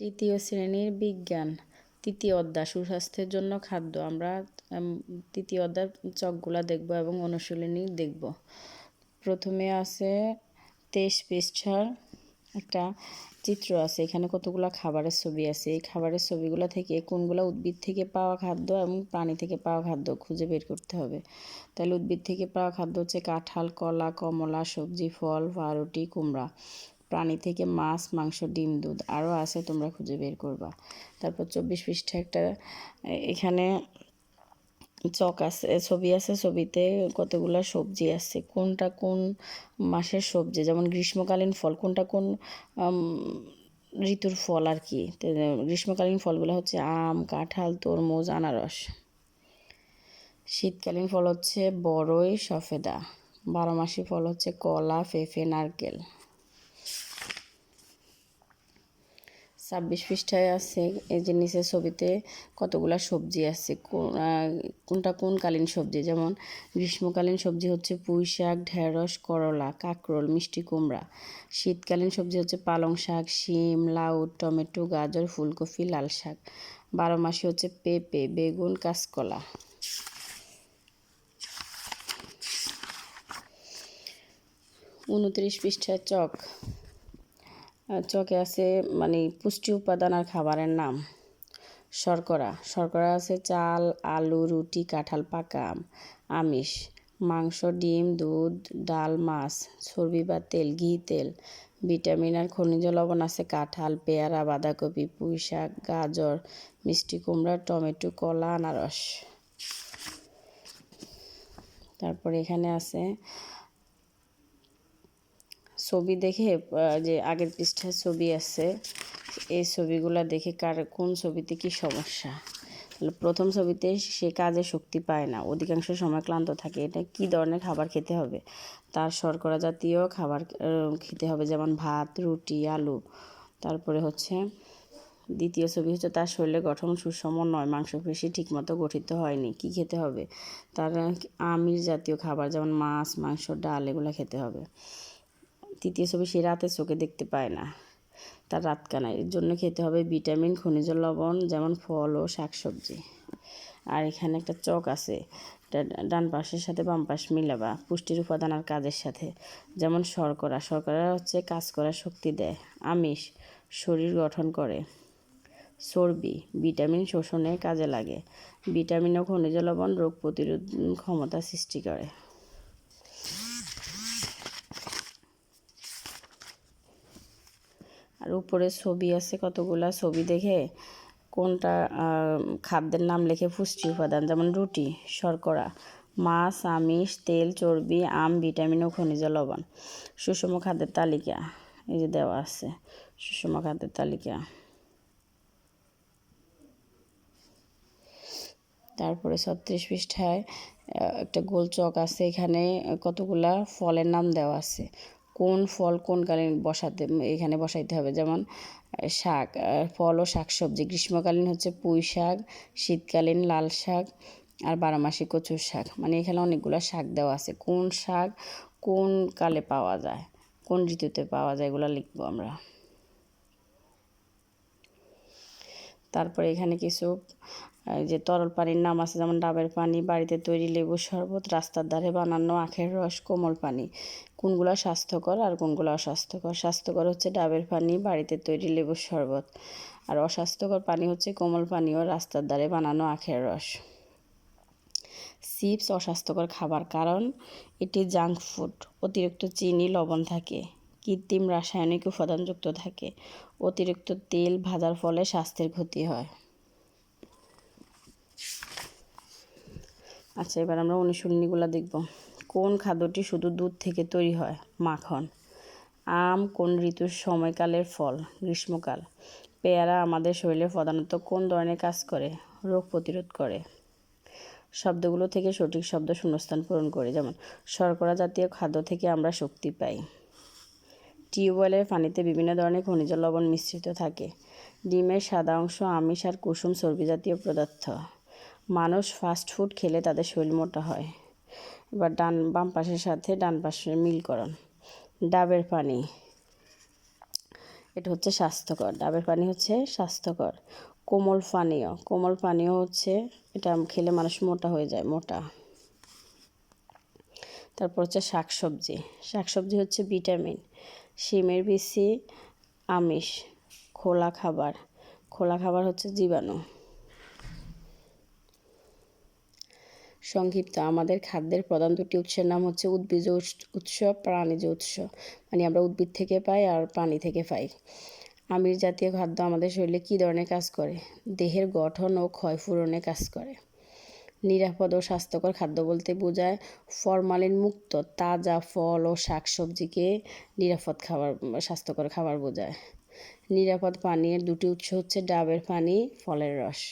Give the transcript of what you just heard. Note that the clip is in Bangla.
তৃতীয় শ্রেণির বিজ্ঞান, তৃতীয় অধ্যায়, সুস্বাস্থ্যের জন্য খাদ্য। আমরা তৃতীয় অধ্যায় চকগুলা দেখব এবং অনুশীলনী দেখব। প্রথমে আছে তেইশ পৃষ্ঠার একটা চিত্র আছে। এখানে কতগুলো খাবারের ছবি আছে। এই খাবারের ছবিগুলো থেকে কোনগুলো উদ্ভিদ থেকে পাওয়া খাদ্য এবং প্রাণী থেকে পাওয়া খাদ্য খুঁজে বের করতে হবে। তাহলে উদ্ভিদ থেকে পাওয়া খাদ্য হচ্ছে কাঁঠাল, কলা, কমলা, সবজি, ফল পাউরুটি কুমড়া। প্রাণী থেকে মাছ, মাংস, ডিম, দুধ আরও আছে, তোমরা খুঁজে বের করবা। তারপর চব্বিশ পৃষ্ঠা একটা এখানে চক আছে, ছবি আছে, ছবিতে কতগুলা সবজি আছে, কোনটা কোন মাসের সবজি, যেমন গ্রীষ্মকালীন ফল, কোনটা কোন ঋতুর ফল আর কি। গ্রীষ্মকালীন ফলগুলো হচ্ছে আম, কাঁঠাল, তরমুজ, আনারস। শীতকালীন ফল হচ্ছে বড়ই সফেদা। বারো মাসি ফল হচ্ছে কলা পেঁপে নারকেল। ছাব্বিশ পৃষ্ঠায় আছে এই যে নিচের ছবিতে কতগুলা সবজি আছে কোনটা কোন কালীন সবজি? যেমন গ্রীষ্মকালীন সবজি হচ্ছে পুঁই শাক, ঢেঁড়স, করলা, কাঁকরোল, মিষ্টি কুমড়া। শীতকালীন সবজি হচ্ছে পালং শাক, শিম, লাউ, টমেটো, গাজর, ফুলকপি, লাল শাক। বারো মাসে হচ্ছে পেঁপে, বেগুন, কাঁচকলা। উনত্রিশ পৃষ্ঠায় চক। চকে আছে মানে পুষ্টি উপাদান আর খাবারের নাম। শর্করা। শর্করা আছে চাল, আলু, রুটি, কাঁঠাল, পাকা আমিষ। মাংস, ডিম, দুধ, ডাল, মাছ চর্বি বা তেল, ঘি, তেল। ভিটামিন আর খনিজ লবণ আছে, কাঁঠাল, পেয়ারা, বাঁধাকপি পুঁই শাক গাজর, মিষ্টি কুমড়া, টমেটো, কলা, আনারস। তারপর এখানে আছে ছবি দেখে যে আগের পৃষ্ঠায় ছবি আছে, এই ছবিগুলা দেখে কার, কোন ছবিতে কি সমস্যা? প্রথম ছবিতে সে কাজে শক্তি পায় না, অধিকাংশ সময় ক্লান্ত থাকে। এটা কি ধরনের খাবার খেতে হবে? তার শর্করা জাতীয় খাবার খেতে হবে, যেমন ভাত, রুটি, আলু। তারপরে হচ্ছে, দ্বিতীয় ছবি হচ্ছে তার শরীরের গঠন সুষম নয়, মাংসপেশি ঠিকমতো গঠিত হয়নি। কি খেতে হবে? তার আমিষ জাতীয় খাবার, যেমন মাছ, মাংস, ডাল, এগুলো খেতে হবে। তৃতীয় ছবি সে রাতে চোখে দেখতে পায় না। তার রাত কানায় এর জন্য খেতে হবে ভিটামিন, খনিজ লবণ, যেমন ফল ও শাকসবজি। আর এখানে একটা চক আছে। ডান পাশের সাথে বাম পাশ মিলাবা, পুষ্টির উপাদান আর কাজের সাথে। যেমন শর্করা। শর্করা হচ্ছে কাজ করার শক্তি দেয়। আমিষ, শরীর গঠন করে। চর্বি, ভিটামিন শোষণে কাজে লাগে। ভিটামিন ও খনিজ লবণ রোগ প্রতিরোধ ক্ষমতা সৃষ্টি করে। উপরে ছবি আছে, কতগুলা ছবি দেখে। কোনটা খাদ্যের নাম লিখে পুষ্টি উপাদান, যেমন রুটি, শর্করা, মাছ, আমিষ, তেল, চর্বি, আম, ভিটামিন ও খনিজ লবণ। সুষম খাদ্যের তালিকা, এই যে দেওয়া আছে, সুষম খাদ্যের তালিকা। তারপরে ছত্রিশ পৃষ্ঠায় একটা গোল চক আছে এখানে, কতগুলা ফলের নাম দেওয়া আছে। কোন ফল কোন কালীন বসাতে, এখানে বসাইতে হবে। যেমন শাক ফল ও শাক সবজি। গ্রীষ্মকালীন হচ্ছে পুঁই শাক, শীতকালীন লাল শাক আর বারোমাসি কচুর শাক। মানে এখানে অনেকগুলো শাক দেওয়া আছে। কোন শাক কোন কালে পাওয়া যায়? কোন ঋতুতে পাওয়া যায়? এগুলো লিখব আমরা। তারপরে এখানে কিছু যে তরল পানির নাম আছে, যেমন ডাবের পানি, বাড়িতে তৈরি লেবু শরবত, রাস্তার ধারে বানানো আখের রস, কোমল পানি। কোনগুলো স্বাস্থ্যকর আর কোনগুলো অস্বাস্থ্যকর? স্বাস্থ্যকর হচ্ছে ডাবের পানি, বাড়িতে তৈরি লেবুর শরবত। আর অস্বাস্থ্যকর পানি হচ্ছে কোমল পানি ও রাস্তার ধারে বানানো আখের রস। চিপস অস্বাস্থ্যকর খাবার কারণ, এটি জাঙ্ক ফুড, অতিরিক্ত চিনি, লবণ থাকে। কৃত্রিম রাসায়নিক উপাদানযুক্ত থাকে। অতিরিক্ত তেল ভাজার ফলে স্বাস্থ্যের ক্ষতি হয়। আচ্ছা এবার আমরা অনুশীলনীগুলো দেখব। কোন খাদ্যটি শুধু দুধ থেকে তৈরি হয়? মাখন। আম কোন ঋতুর সময়কালের ফল? গ্রীষ্মকাল। পেয়ারা আমাদের শরীরে প্রধানত কোন ধরনের কাজ করে? রোগ প্রতিরোধ করে। শব্দগুলো থেকে সঠিক শব্দ শূন্যস্থান পূরণ করে, যেমন, শর্করা জাতীয় খাদ্য থেকে আমরা শক্তি পাই। টিউবওয়েলের পানিতে বিভিন্ন ধরনের খনিজ লবণ মিশ্রিত থাকে। ডিমের সাদা অংশ, আমিষ আর কুসুম চর্বি জাতীয় পদার্থ। মানুষ ফাস্ট ফুড খেলে তাদের শরীর মোটা হয়। এবার ডান, বাম পাশের সাথে ডান পাশের মিলকরণ। ডাবের পানি। এটা হচ্ছে স্বাস্থ্যকর। ডাবের পানি হচ্ছে স্বাস্থ্যকর। কোমল পানীয়। কোমল পানীয় হচ্ছে এটা খেলে মানুষ মোটা হয়ে যায়, মোটা। তারপর হচ্ছে শাকসবজি। শাকসবজি হচ্ছে ভিটামিন। শিমের বিচি, আমিষ, খোলা খাবার। খোলা খাবার হচ্ছে জীবাণু। সংক্ষিপ্ত। আমাদের খাদ্যের প্রধান দুটি উৎসের নাম হচ্ছে উদ্ভিজ উৎস, প্রাণীজ উৎস। মানে আমরা উদ্ভিদ থেকে পাই আর প্রাণী থেকে পাই। আমির জাতীয় খাদ্য আমাদের শরীরে কী ধরনের কাজ করে? দেহের গঠন ও ক্ষয়পূরণে কাজ করে। নিরাপদ ও স্বাস্থ্যকর খাদ্য বলতে বোঝায় ফরমালিন মুক্ত, তাজা ফল ও শাকসবজিকে নিরাপদ খাবার, স্বাস্থ্যকর খাবার বোঝায়। নিরাপদ পানীয়ের দুটি উৎস হচ্ছে ডাবের পানি, ফলের রস।